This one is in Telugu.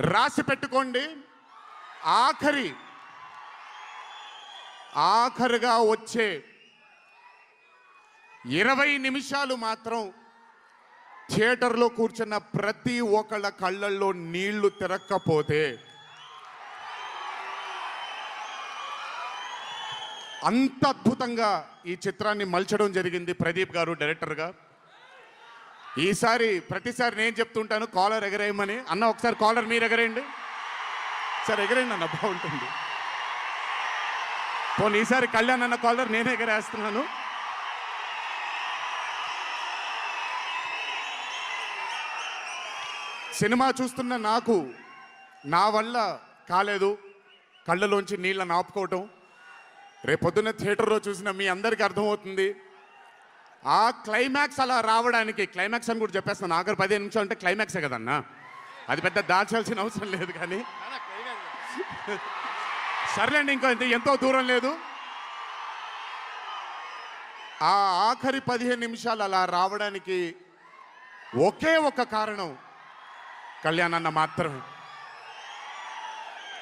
రాసి పెట్టుకోండి. ఆఖరి. ఆఖరుగా వచ్చే ఇరవై నిమిషాలు మాత్రం థియేటర్లో కూర్చున్న ప్రతి ఒక్కళ్ళ కళ్ళల్లో నీళ్ళు తిరక్కపోతే అంత అద్భుతంగా ఈ చిత్రాన్ని మలచడం జరిగింది ప్రదీప్ గారు డైరెక్టర్గా. ఈసారి ప్రతిసారి నేను చెప్తుంటాను కాలర్ ఎగరేయమని. అన్న ఒకసారి కాలర్ మీరు ఎగరేయండి. సార్ ఎగరేయండి అన్న బాగుంటుంది. పోనీ ఈసారి కళ్యాణ్ అన్న కాలర్ నేనే ఎగరేస్తున్నాను. సినిమా చూస్తున్న నాకు నా వల్ల కాలేదు కళ్ళలోంచి నీళ్ళని ఆపుకోవటం. రేపొద్దున్న థియేటర్లో చూసిన మీ అందరికీ అర్థమవుతుంది. ఆ క్లైమాక్స్ అలా రావడానికి క్లైమాక్స్ అని కూడా చెప్పేస్తాను. ఆఖరి పదిహేను నిమిషాలు అంటే క్లైమాక్సే కదన్నా. అది పెద్ద దాచాల్సిన అవసరం లేదు కానీ. సర్లేండి ఇంకో ఎంతో దూరం లేదు. ఆ ఆఖరి పదిహేను నిమిషాలు అలా రావడానికి ఒకే ఒక కారణం కళ్యాణ్ అన్న మాత్రమే.